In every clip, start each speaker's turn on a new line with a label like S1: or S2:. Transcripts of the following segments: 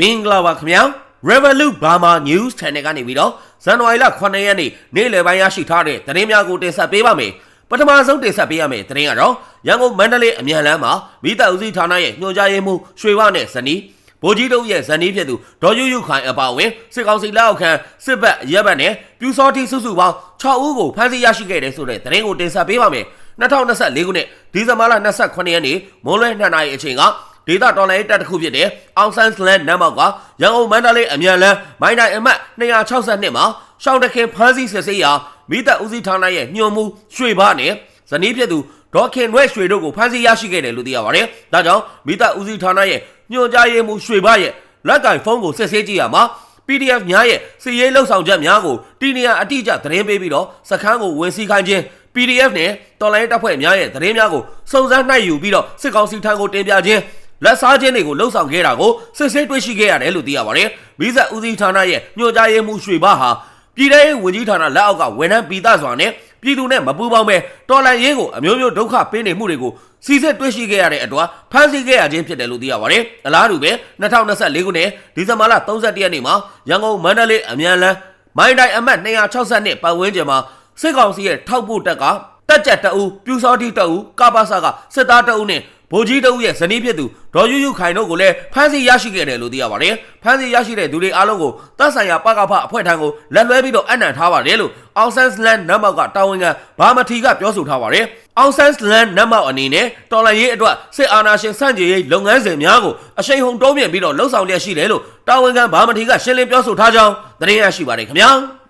S1: မင်္ဂလာပါခင်ဗျာ Revolut Burma News Channel ကနေပြီးတော့ဇန်နဝါရီလ9ရက်နေ့နေ့လယ်ပိုင်းရရှိထားတဲ့သတင်းများကိုတင်ဆက်ပေးပါမယ်ပထမဆုံးတင်ဆက်ပေးရမယ့်သတင်းကတော့ရန်ကုန်မန္တလေးအမြန်လမ်းမှာမိသားဦးစီးဌာနရဲ့ညွှန်ကြားရေးမှူးရွှေဝနဲ့ဇနီးဗိုလ်ကြီးတို့ရဲ့ဇနီးဖြစ်သူဒေါ်ယူယူခိုင်အပါအဝင်စစ်ကောင်စီလက်အောက်ခံစစ်ဘက်ရဲဘက်နဲ့ပြူစောတိစုစုပေါင်း6ဦးကိုဖမ်းဆီးရရှိခဲ့တဲ့ဆိုတဲ့သတင်းကိုတင်ဆက်ပေးပါမယ်2024ခုနှစ်ဒီဇင်ဘာလ28ရက်နေ့မိုးလွဲ2နာရီအချိန်က ဒေတာတော်လိုင်းတက်တစ်ခုဖြစ်တဲ့အောင်ဆန်းလန်နမ်မောက်ကရန်ကုန်မန္တလေးအမြန်လမ်းမိုင်းတိုင်းအမှတ်262မှာရှောင်းတခင်ဖမ်းဆီးစစ်ဆေးရာမိသက်ဦးစီးဌာနရဲ့ညွှန်မှုရွှေဘာနဲ့ဇနီးဖြစ်သူဒေါခင်ရွဲ့ရွှေတို့ကိုဖမ်းဆီးရရှိခဲ့တယ်လို့သိရပါတယ်။ဒါကြောင့်မိသက်ဦးစီးဌာနရဲ့ညွှန်ကြားရေးမှူးရွှေဘာရဲ့လက်ကင်ဖုန်းကိုစစ်ဆေးကြည့်ရမှာ PDF များရဲ့စီရေးလှုပ်ဆောင်ချက်များကိုတီနီယာအတိအကျသတင်းပေးပြီးတော့စခန်းကိုဝင်စီခိုင်းခြင်း PDF နဲ့တော်လိုင်းတပ်ဖွဲ့များရဲ့သတင်းများကိုစုံစမ်းနှိုက်ယူပြီးတော့စစ်ကောင်စီထံကိုတင်ပြခြင်း လက်စားခြင်းတွေကိုလှုပ်ဆောင်ခဲ့တာကိုစစ်ဆေးတွေ့ရှိခဲ့ရတယ်လို့သိရပါတယ်။မိသက်ဦးစီးဌာနရဲ့ညွှန်ကြားရေးမှူးရွှေဘဟာပြည်ထောင်ရေးဝန်ကြီးဌာနလက်အောက်ကဝန်ထမ်းပြည်သားစွာနဲ့ပြည်သူနဲ့မပူးပေါင်းပဲတော်လန်ရေးကိုအမျိုးမျိုးဒုက္ခပေးနေမှုတွေကိုစီစစ်တွေ့ရှိခဲ့ရတဲ့အတွက်ဖမ်းဆီးခဲ့ရခြင်းဖြစ်တယ်လို့သိရပါတယ်။အလားတူပဲ2024ခုနှစ်ဒီဇင်ဘာလ31ရက်နေ့မှာရန်ကုန်မန္တလေးအမြန်လမ်းမိုင်းတိုင်းအမှတ်262ပတ်ဝန်းကျင်မှာစစ်ကောင်စီရဲ့ထောက်ပို့တက်ကတက်ကြက်တအူပြူစောတိတအူကပါစာကစစ်သားတအူနဲ့ ဗိုလ်ကြီးတအူရဲ့ဇနီးဖြစ်သူဒေါ်ယူယူခိုင်တို့ကိုလည်းဖမ်းဆီးရရှိခဲ့တယ်လို့သိရပါတယ်။ဖမ်းဆီးရရှိတဲ့သူတွေအားလုံးကိုတပ်ဆိုင်ရာပကဖအဖွဲ့ထံကိုလက်လွဲပြီးတော့အနံ့ထားပါတယ်လို့အောင်ဆန်းလန်နမ်မောက်ကတာဝန်ခံဘာမထီကပြောဆိုထားပါတယ်။အောင်ဆန်းလန်နမ်မောက်အနေနဲ့တော်လန်ရေးအတွက်စစ်အာဏာရှင်စန့်ကျင်ရေးလုပ်ငန်းစဉ်များကိုအရှိန်ဟုန်တိုးမြင့်ပြီးတော့လှုပ်ဆောင်လျက်ရှိတယ်လို့တာဝန်ခံဘာမထီကရှင်းလင်းပြောဆိုထားကြောင်းသတင်းရရှိပါတယ်ခင်ဗျာ။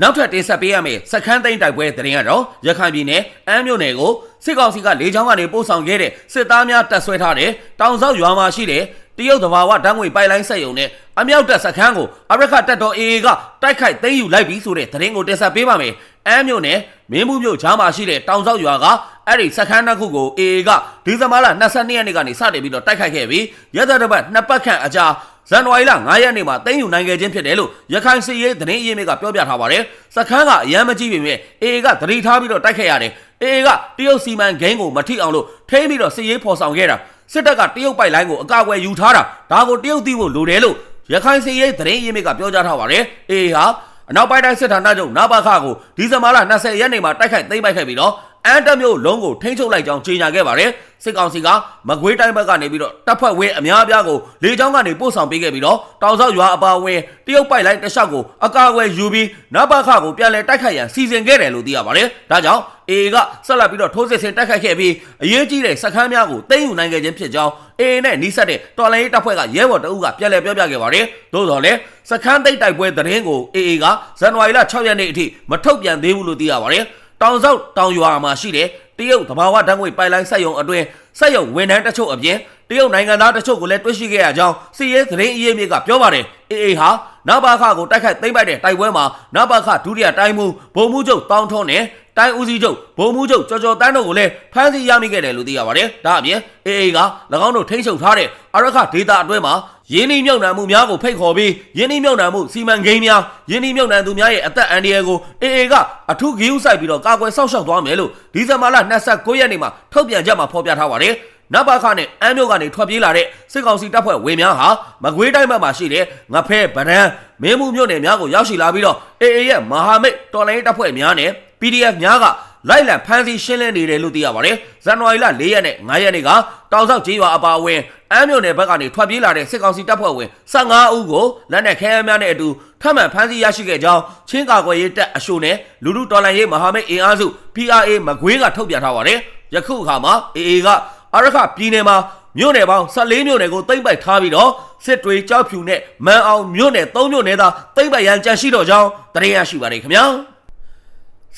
S1: နောက်ထပ်တင်ဆက်ပေးရမယ့်စခန်းသိမ်းတိုက်ပွဲသတင်းကတော့ရခိုင်ပြည်နယ်အမ်းမြို့နယ်ကို စစ်ကောင်စီကလေကြောင်းကနေပို့ဆောင်ခဲ့တဲ့စစ်သားများတပ်ဆွဲထားတဲ့တောင်ဆောက်ရွာမှာရှိတဲ့တရုတ်သဘာဝဓာတ်ငွေပိုက်လိုင်းဆက်ယုံနဲ့အမြောက်တပ်စခန်းကိုအရခတပ်တော် AA ကတိုက်ခိုက်သိမ်းယူလိုက်ပြီးဆိုတဲ့သတင်းကိုတင်ဆက်ပေးပါမယ်။အမ်းမြို့နယ်မင်းမှုမြို့ချားမှာရှိတဲ့တောင်ဆောက်ရွာကအဲ့ဒီစခန်းတစ်ခုကို AA ကဒီဇင်ဘာလ22ရက်နေ့ကနေစတင်ပြီးတော့တိုက်ခိုက်ခဲ့ပြီးရဲတပ်တစ်ပတ်နှစ်ပတ်ခန့်အကြာဇန်နဝါရီလ9ရက်နေ့မှာသိမ်းယူနိုင်ခဲ့ခြင်းဖြစ်တယ်လို့ရခိုင်စစ်ရေးသတင်းအရင်းမြစ်ကပြောပြထားပါတယ်။စခန်းကအရန်မကြီးပေမဲ့ AA ကသတိထားပြီးတော့တိုက်ခိုက်ရတယ်။ AA ကတရုတ်စီမံဂိမ်းကိုမထိအောင်လို့ထိမ့်ပြီးတော့စစ်ရေးဖော်ဆောင်ခဲ့တာ။စစ်တပ်ကတရုတ်ပိုက်လိုင်းကိုအကာအကွယ်ယူထားတာ။ဒါကိုတရုတ်သိဖို့လိုတယ်လို့ရခိုင်စစ်ရေးသတင်းအရင်းမြစ်ကပြောကြားထားပါတယ်။ AA ဟာအနောက်ပိုင်းတိုင်းစစ်ဌာနချုပ်နဘခကိုဒီဇင်ဘာလ20ရက်နေ့မှာတိုက်ခိုက်သိမ်းပိုက်ခဲ့ပြီးတော့အန်တမျိုးလုံးကိုထိန်းချုပ်လိုက်ကြောင်းကြေညာခဲ့ပါတယ်စစ်ကောင်စီကမကွေးတိုင်းဘက်ကနေပြီးတော့တပ်ဖွဲ့ဝင်းအများအပြားကိုလေကြောင်းကနေပို့ဆောင်ပေးခဲ့ပြီးတော့တောင်ဆောက်ရွာအပါအဝင်တရုတ်ပိုက်လိုင်းတစ်လျှောက်ကိုအကာအကွယ်ယူပြီးနဘခကိုပြန်လည်တိုက်ခိုက်ရန်စီစဉ်ခဲ့တယ်လို့သိရပါတယ်ဒါကြောင့် AA ကဆက်လက်ပြီးတော့ထိုးစစ်ဆင်တိုက်ခိုက်ခဲ့ပြီးအရေးကြီးတဲ့စခန်းများကိုသိမ်းယူနိုင်ခဲ့ခြင်းဖြစ်ကြောင်း AA နဲ့နှိစက်တဲ့တော်လိုင်းရေးတပ်ဖွဲ့ကရဲဘော်တအုပ်ကပြန်လည်ပြောပြခဲ့ပါတယ်သို့တော်လည်းစခန်းသိမ်းတိုက်ပွဲသတင်းကို AA ကဇန်နဝါရီလ6ရက်နေ့အထိမထုတ်ပြန်သေးဘူးလို့သိရပါတယ်တောင်ဆောက်တောင်ရွာမှာရှိတဲ့တရုတ်သဘာဝဓာတ်ငွေပိုက်လိုင်းဆက်ယုံအတွင်းဆက်ယုံဝန်ထမ်းတချို့အပြင်တရုတ်နိုင်ငံသားတချို့ကိုလည်းတွေ့ရှိခဲ့ရကြောင်းစီရဲသတင်းအရေးမြစ်ကပြောပါတယ်အေအေဟာနဘာခကိုတိုက်ခိုက်သိမ်းပိုက်တဲ့တိုက်ပွဲမှာနဘာခဒုတိယတိုင်းမှုဗိုလ်မှူးချုပ်တောင်းထွန်းနဲ့တိုင်းဦးစီးချုပ်ဗိုလ်မှူးချုပ်ကျော်ကျော်တန်းတို့ကိုလည်းဖမ်းဆီးရမိခဲ့တယ်လို့သိရပါတယ်ဒါအပြင်အေအေက၎င်းတို့ထိန်းချုပ်ထားတဲ့အရခဒေတာအတွင်းမှာရင်းနှီးမြုပ်နှံမှုများကိုဖိတ်ခေါ်ပြီးရင်းနှီးမြုပ်နှံမှုစီမံကိန်းများရင်းနှီးမြုပ်နှံသူများရဲ့အသက်အန္တရာယ်ကိုအေအေကအထူးဂရုစိုက်ပြီးတော့ကာကွယ်စောင့်ရှောက်သွားမယ်လို့ဒီဇင်ဘာလ29ရက်နေ့မှာထုတ်ပြန်ချက်မှာဖော်ပြထားပါတယ်နဘခနဲ့အမ်းမြို့ကနေထွက်ပြေးလာတဲ့စစ်ကောင်စီတပ်ဖွဲ့ဝင်များဟာမကွေးတိုင်းဘက်မှာရှိတဲ့ငဖဲဗရန်မင်းမှုမြို့နယ်များကိုရောက်ရှိလာပြီးတော့အေအေရဲ့မဟာမိတ်တော်လိုင်းတပ်ဖွဲ့များနဲ့ PDF များကလိုက်လံဖမ်းဆီးရှင်းလင်းနေတယ်လို့သိရပါတယ်။ဇန်နဝါရီလ၄ရက်နဲ့9ရက်နေ့ကတောင်ဆောက်ကျေးရွာအပါအဝင်အမ်းမြို့နယ်ဘက်ကနေထွက်ပြေးလာတဲ့စစ်ကောင်စီတပ်ဖွဲ့ဝင်15ဦးကိုလက်နက်ခဲယမ်းများနဲ့အတူထပ်မံဖမ်းဆီးရရှိခဲ့ကြောင်းချင်းကာကွယ်ရေးတပ်အရှို့နဲ့လူလူတော်လှန်ရေးမဟာမိတ်အင်အားစု PRA မကွေးကထုတ်ပြန်ထားပါတယ်။ယခုအခါမှာ AA ကအရခပြည်နယ်မှာမြို့နယ်ပေါင်း14မြို့နယ်ကိုသိမ့်ပိုက်ထားပြီးတော့စစ်တွေကြောက်ဖြူနဲ့မန်အောင်မြို့နယ်3မြို့နယ်သာသိမ့်ပိုက်ရန်ကြံရှိတော့ကြောင်းသတင်းရရှိပါတယ်ခင်ဗျာ။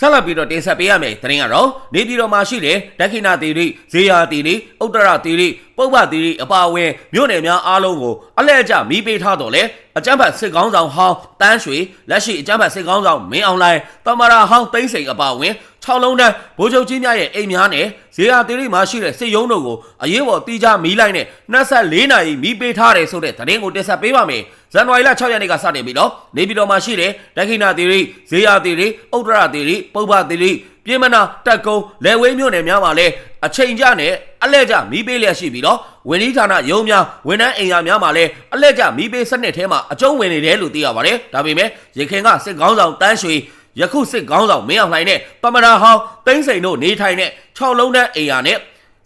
S1: ဆက်လက်ပြီးတော့တင်ဆက်ပေးရမယ်သတင်းကတော့နေပြည်တော်မှာရှိတဲ့ဒက္ခိဏသီရိဇေယျသီရိဥတ္တရသီရိပုပ္ပသီရိအပါအဝင်မြို့နယ်များအားလုံးကိုအလဲအကျမီးပေးထားတော့လေအကြမ်းဖက်စစ်ကောင်းဆောင်ဟောင်းတန်းရွှေလက်ရှိအကြမ်းဖက်စစ်ကောင်းဆောင်မင်းအောင်လှိုင်တမရာဟောင်းသိန်းစိန်အပါအဝင် 6လုံးတန်းဗိုလ်ချုပ်ကြီးများရဲ့အိမ်များနဲ့ဇေယျသီရိမှာရှိတဲ့စစ်ရုံးတို့ကိုအရေးပေါ်တီးခြားမီးလိုက်နဲ့24နာရီမီးပေးထားတယ်ဆိုတဲ့သတင်းကိုတင်ဆက်ပေးပါမယ်ဇန်နဝါရီလ6ရက်နေ့ကစတင်ပြီးတော့နေပြည်တော်မှာရှိတဲ့ဒက္ခိဏသီရိဇေယျသီရိဥတ္တရသီရိပုပ္ပသီရိပြည်မနာတက်ကုန်းလယ်ဝေးမြို့နယ်များမှာလည်းအချိန်ကြနဲ့အလဲကျမီးပေးလျက်ရှိပြီးတော့ဝန်ကြီးဌာနရုံးများဝန်ထမ်းအိမ်ယာများမှာလည်းအလဲကျမီးပေးစနစ်ထဲမှာအကျုံးဝင်နေတယ်လို့သိရပါတယ်ဒါပေမဲ့ရခင်ကစစ်ကောင်းဆောင်တန်းရွှေ ယခုစစ်ကောင်းဆောင်မင်းအောင်လှိုင်နဲ့ပမနာဟောင်းတိမ့်စိန်တို့နေထိုင်တဲ့6လုံးတန်းအိမ်ယာနဲ့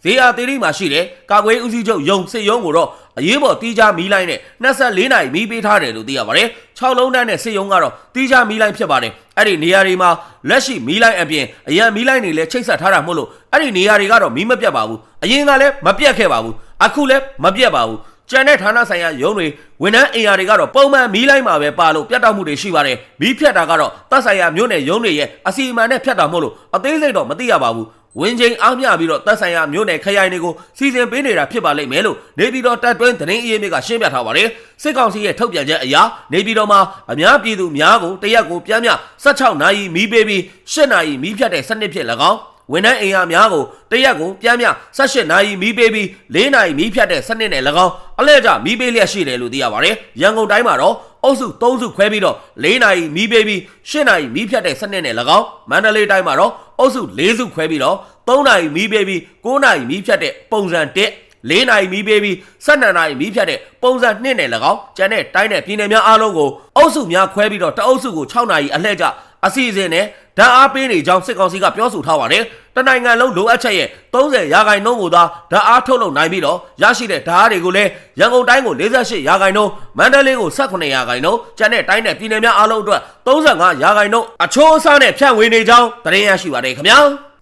S1: ဇေယျသီရိမှာရှိတဲ့ကာကွယ်ဦးစီးချုပ်ယုံစစ်ရုံးကိုတော့အရေးပေါ်တီးခြားမီးလိုင်းနဲ့24နိုင်မီးပေးထားတယ်လို့သိရပါတယ်6လုံးတန်းနဲ့စစ်ရုံးကတော့တီးခြားမီးလိုင်းဖြစ်ပါတယ်အဲ့ဒီနေရာတွေမှာလက်ရှိမီးလိုင်းအပြင်အရန်မီးလိုင်းတွေလည်းချိတ်ဆက်ထားတာမို့လို့အဲ့ဒီနေရာတွေကတော့မီးမပြတ်ပါဘူးအရင်ကလည်းမပြတ်ခဲ့ပါဘူးအခုလည်းမပြတ်ပါဘူး ကျန်တဲ့ဌာနဆိုင်ရာရုံးတွေဝန်ထမ်းအင်အားတွေကတော့ပုံမှန်မီးလိုင်းမှာပဲပါလို့ပြတ်တောက်မှုတွေရှိပါတယ်မီးဖြတ်တာကတော့တပ်ဆိုင်ရာမြို့နယ်ရုံးတွေရဲ့အစီအမံနဲ့ဖြတ်တာမို့လို့အသေးစိတ်တော့မသိရပါဘူးဝင်းချင်းအားမျှပြီးတော့တပ်ဆိုင်ရာမြို့နယ်ခရိုင်တွေကိုစီစဉ်ပေးနေတာဖြစ်ပါလိမ့်မယ်လို့နေပြည်တော်တပ်တွင်းသတင်းအရေးမြစ်ကရှင်းပြထားပါတယ်စစ်ကောင်စီရဲ့ထုတ်ပြန်ချက်အရနေပြည်တော်မှာအများပြည်သူများကိုတရက်ကိုပြန်မြ16နာရီမီးပေးပြီး8နာရီမီးဖြတ်တဲ့စနစ်ဖြစ်၎င်း ဝန်ထမ်းအိမ်ယာများကိုတရက်ကိုပြန်မြ18နာရီမီးပေးပြီး4နာရီမီးဖြတ်တဲ့စနစ်နဲ့၎င်းအလဲကျမီးပေးလျက်ရှိတယ်လို့သိရပါတယ်။ရန်ကုန်တိုင်းမှာတော့အုပ်စု3စုခွဲပြီးတော့4နာရီမီးပေးပြီး8နာရီမီးဖြတ်တဲ့စနစ်နဲ့၎င်းမန္တလေးတိုင်းမှာတော့အုပ်စု4စုခွဲပြီးတော့3နာရီမီးပေးပြီး9နာရီမီးဖြတ်တဲ့ပုံစံ1၄နိုင်မီးပေးပြီး12နိုင်မီးဖြတ်တဲ့ပုံစံ2နဲ့၎င်းကျန်တဲ့တိုင်းနဲ့ပြည်နယ်များအားလုံးကိုအုပ်စုများခွဲပြီးတော့တအုပ်စုကို6နိုင်အလှည့်ကျအစီအစဉ်နဲ့ ဓာတ်အားပေးနေကြောင်းစစ်ကောင်စီကပြောဆိုထားပါတယ်။တနိုင်ငံလုံးလိုအပ်ချက်ရဲ့30ရာခိုင်နှုန်းကိုသာဓာတ်အားထုတ်လုပ်နိုင်ပြီးတော့ရရှိတဲ့ဓာတ်အားတွေကိုလည်းရန်ကုန်တိုင်းကို48ရာခိုင်နှုန်းမန္တလေးကို18ရာခိုင်နှုန်းကျန်တဲ့တိုင်းနဲ့ပြည်နယ်များအားလုံးအတွက်35ရာခိုင်နှုန်းအချိုးအစားနဲ့ဖြန့်ဝေနေကြောင်းသတင်းရရှိပါတယ်ခင်ဗျာ။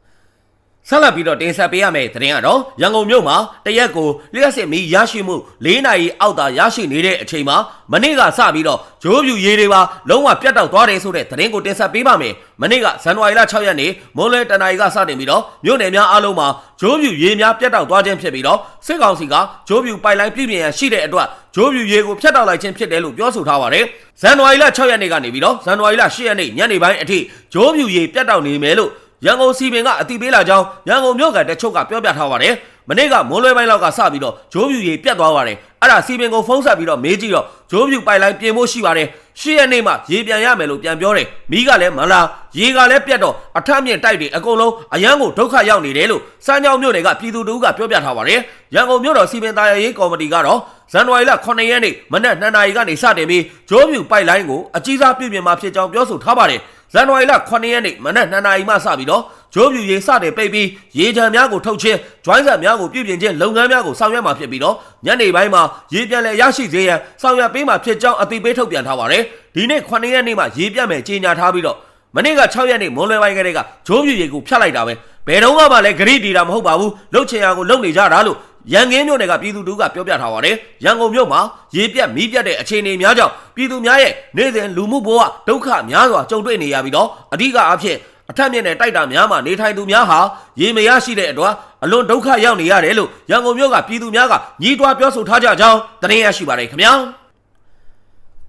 S1: ဆက်လက်ပြီးတော့တင်ဆက်ပေးရမယ့်သတင်းကတော့ရန်ကုန်မြို့မှာတရက်ကိုလျှက်စစ်မီရရှိမှု၄နာရီအောက်သာရရှိနေတဲ့အချိန်မှာမနေ့ကစပြီးတော့ဂျိုးပြူရေးတွေပါလုံးဝပြတ်တောက်သွားတယ်ဆိုတဲ့သတင်းကိုတင်ဆက်ပေးပါမယ်။မနေ့ကဇန်နဝါရီလ6ရက်နေ့မွန်းလွဲတနာရီကစတင်ပြီးတော့မြို့နယ်များအားလုံးမှာဂျိုးပြူရေးများပြတ်တောက်သွားခြင်းဖြစ်ပြီးတော့စစ်ကောင်စီကဂျိုးပြူပိုက်လိုင်းပြည်ပြင်ရန်ရှိတဲ့အတွက်ဂျိုးပြူရေးကိုဖျက်တောက်လိုက်ခြင်းဖြစ်တယ်လို့ပြောဆိုထားပါတယ်။ဇန်နဝါရီလ6ရက်နေ့ကနေပြီးတော့ဇန်နဝါရီလ10ရက်နေ့ညနေပိုင်းအထိဂျိုးပြူရေးပြတ်တောက်နေမယ်လို့ ရန်ကုန်စီပင်ကအတိပေးလာကြောင်းရန်ကုန်မြို့ကတချို့ကပြောပြထားပါတယ်။မနေ့ကမွန်းလွဲပိုင်းလောက်ကစပြီးတော့ဂျိုးပြူရေပြတ်သွားပါတယ်။အဲ့ဒါစီပင်ကိုဖုံးဆက်ပြီးတော့မေးကြည့်တော့ဂျိုးပြူပိုက်လိုင်းပြင်ဖို့ရှိပါတယ်။ရှေ့ရက်နေ့မှရေပြန်ရမယ်လို့ပြန်ပြောတယ်။မီးကလည်းမလာရေကလည်းပြတ်တော့အထက်မြင့်တိုက်တွေအကုန်လုံးအရန်ကိုဒုက္ခရောက်နေတယ်လို့စမ်းကြောင်းမြို့နယ်ကပြည်သူတို့ကပြောပြထားပါတယ်။ရန်ကုန်မြို့တော်စီပင်သားရေးကော်မတီကတော့ဇန်နဝါရီလ9ရက်နေ့မနက်2နာရီကနေစတင်ပြီးဂျိုးပြူပိုက်လိုင်းကိုအကြီးစားပြည်ပြင်မှာဖြစ်ကြောင်းပြောဆိုထားပါတယ်။ ဇန်နဝါရီလ9ရက်နေ့မနက်2နာရီမှစပြီးတော့ဂျိုးပြူရေးစတင်ပိတ်ပြီးရေချံများကိုထုတ်ခြင်း၊ဂျွိုင်းဆက်များကိုပြုပြင်ခြင်းလုပ်ငန်းများကိုဆောင်ရွက်မှာဖြစ်ပြီးတော့ညနေပိုင်းမှာရေပြန်လည်ရရှိစေရန်ဆောင်ရွက်ပေးမှာဖြစ်ကြောင်းအသိပေးထုတ်ပြန်ထားပါတယ်။ဒီနေ့9ရက်နေ့မှာရေပြတ်မယ်ကြေညာထားပြီးတော့မနေ့က6ရက်နေ့မွန်လွယ်ပိုင်းကလေးကဂျိုးပြူရေကိုဖျက်လိုက်တာပဲ။ဘယ်တော့မှလည်းဂရိတီတာမဟုတ်ပါဘူး။လှုပ်ချင်ရကိုလှုပ်နေကြတာလို့ ရန်ကင်းမြို့နယ်ကပြည်သူတို့ကပြောပြထားပါတယ်။ရန်ကုန်မြို့မှာရေပြတ်မီးပြတ်တဲ့အခြေအနေများကြောင့်ပြည်သူများရဲ့နေ့စဉ်လူမှုဘဝဒုက္ခများစွာကြုံတွေ့နေရပြီးတော့အဓိကအဖြစ်အထက်မြင့်တဲ့တိုက်တာများမှာနေထိုင်သူများဟာရေမရရှိတဲ့အတွက်အလွန်ဒုက္ခရောက်နေရတယ်လို့ရန်ကုန်မြို့ကပြည်သူများကညီးတွားပြောဆိုထားကြကြောင်းသတင်းရရှိပါတယ်ခင်ဗျာ။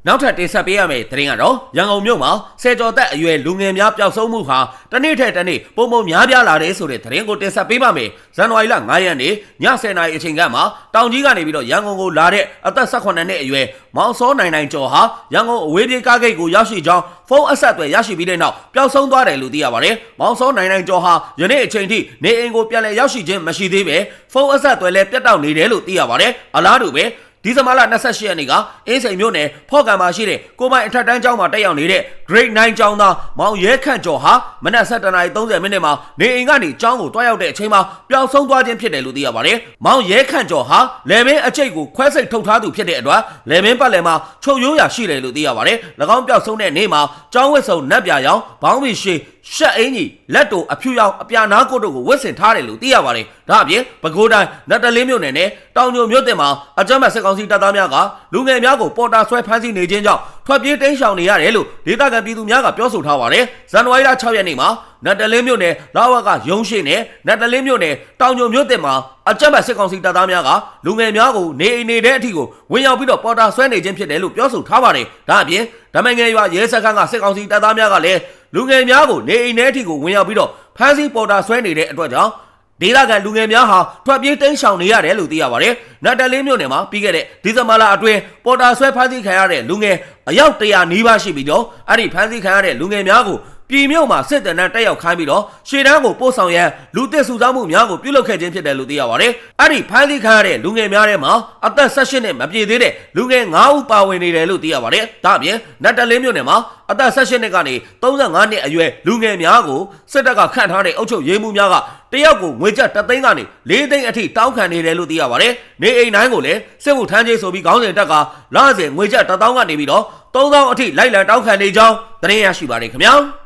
S1: နောက်ထပ်တင်ဆက်ပေးရမယ့်သတင်းကတော့ရန်ကုန်မြို့မှာဆယ်ကျော်သက်အရွယ်လူငယ်များပျောက်ဆုံးမှုဟာတနေ့ထက်တနေ့ပုံပုံများပြားလာတယ်ဆိုတဲ့သတင်းကိုတင်ဆက်ပေးပါမယ်။ဇန်နဝါရီလ9ရက်နေ့ည10:00နာရီအချိန်ကမှတောင်ကြီးကနေပြီးတော့ရန်ကုန်ကိုလာတဲ့အသက်18နှစ်အရွယ်မောင်စောနိုင်နိုင်ကျော်ဟာရန်ကုန်အဝေးပြေးကားဂိတ်ကိုရောက်ရှိကြောင်းဖုန်းအဆက်အသွယ်ရရှိပြီးတဲ့နောက်ပျောက်ဆုံးသွားတယ်လို့သိရပါတယ်။မောင်စောနိုင်နိုင်ကျော်ဟာယနေ့အချိန်ထိနေအိမ်ကိုပြန်လည်ရောက်ရှိခြင်းမရှိသေးပဲဖုန်းအဆက်အသွယ်လည်းပြတ်တောက်နေတယ်လို့သိရပါတယ်။အလားတူပဲ ဒီဇင်ဘာလ28ရက်နေ့ကအင်းစိန်မြို့နယ်ဖော့ကံမှာရှိတဲ့ကိုမိုင်အထက်တန်းကျောင်းမှာတက်ရောက်နေတဲ့ Grade 9ကျောင်းသားမောင်ရဲခန့်ကျော်ဟာမနက်7:30မိနစ်မှာနေအိမ်ကနေကျောင်းကိုတွားရောက်တဲ့အချိန်မှာပျောက်ဆုံးသွားခြင်းဖြစ်တယ်လို့သိရပါတယ်။မောင်ရဲခန့်ကျော်ဟာလေဘင်းအကျိတ်ကိုခွဲစိတ်ထုတ်ထားသူဖြစ်တဲ့အတွက်လေဘင်းပတ်လည်မှာချုပ်ရိုးရာရှိတယ်လို့သိရပါတယ်။၎င်းပျောက်ဆုံးတဲ့နေ့မှာကျောင်းဝတ်စုံနတ်ပြာရောင်ဘောင်းမီရှိရှက်အင်းကြီးလက်တိုအဖြူရောင်အပြာနာကိုတို့ကိုဝတ်ဆင်ထားတယ်လို့သိရပါတယ်။ဒါအပြင်ပဲခူးတိုင်းနတ်တလင်းမြို့နယ်နဲ့တောင်ညိုမြို့တင်မှာအကြမ်းဖက်စစ်ကောင်စီတပ်သားများကလူငယ်များကိုပေါ်တာဆွဲဖမ်းဆီးနေခြင်းကြောင့်ထွက်ပြေးတိမ်းရှောင်နေရတယ်လို့ဒေသခံပြည်သူများကပြောဆိုထားပါတယ်။ဇန်နဝါရီလ6ရက်နေ့မှာနတ်တလင်းမြို့နယ်လာဝကရုံးရှိနဲ့နတ်တလင်းမြို့နယ်တောင်ညိုမြို့တင်မှာအကြမ်းဖက်စစ်ကောင်စီတပ်သားများကလူငယ်များကိုနေအိမ်နေတဲ့အထိကိုဝင်ရောက်ပြီးတော့ပေါ်တာဆွဲနေခြင်းဖြစ်တယ်လို့ပြောဆိုထားပါတယ်။ဒါအပြင်ဓမ္မငယ်ရွာရဲစခန်းကစစ်ကောင်စီတပ်သားများကလည်းလူငယ်များကိုနေအိမ်ထဲအထိကိုဝင်ရောက်ပြီးတော့ဖမ်းဆီးပေါ်တာဆွဲနေတဲ့အတွက်ကြောင့် ဒေသခံလူငယ်များဟာထွက်ပြေးတိမ်းရှောင်နေရတယ်လို့သိရပါတယ်။နတ်တလင်းမြို့နယ်မှာပြီးခဲ့တဲ့ဒီဇင်ဘာလအတွင်းပေါ်တာဆွဲဖမ်းဆီးခံရတဲ့လူငယ်အယောက်100နီးပါးရှိပြီးတော့အဲ့ဒီဖမ်းဆီးခံရတဲ့လူငယ်များကို ပြည်မြို့မှာစစ်တပ်နဲ့တက်ရောက်ခိုင်းပြီးတော့ရှေ့တန်းကိုပို့ဆောင်ရန်လူသစ်စုဆောင်းမှုများကိုပြုလုပ်ခဲ့ခြင်းဖြစ်တယ်လို့သိရပါတယ်။အဲ့ဒီဖမ်းဆီးခံရတဲ့လူငယ်များထဲမှာအသက်18နှစ်မပြည့်သေးတဲ့လူငယ်9ဦးပါဝင်နေတယ်လို့သိရပါတယ်။ဒါအပြင်နတ်တလင်းမြို့နယ်မှာအသက်18နှစ်ကနေ35နှစ်အရွယ်လူငယ်များကိုစစ်တပ်ကခန့်ထားတဲ့အုပ်ချုပ်ရေးမှူးများကတယောက်ကိုငွေကျပ်3သိန်းကနေ4သိန်းအထိတောင်းခံနေတယ်လို့သိရပါတယ်။နေအိမ်တိုင်းကိုလည်းစစ်မှုထမ်းခြင်းဆိုပြီးခေါင်းစဉ်တက်ကလစဉ်ငွေကျပ်1000ကနေပြီးတော့3000အထိလိုက်လံတောင်းခံနေကြောင်းသတင်းရရှိပါတယ်ခင်ဗျာ။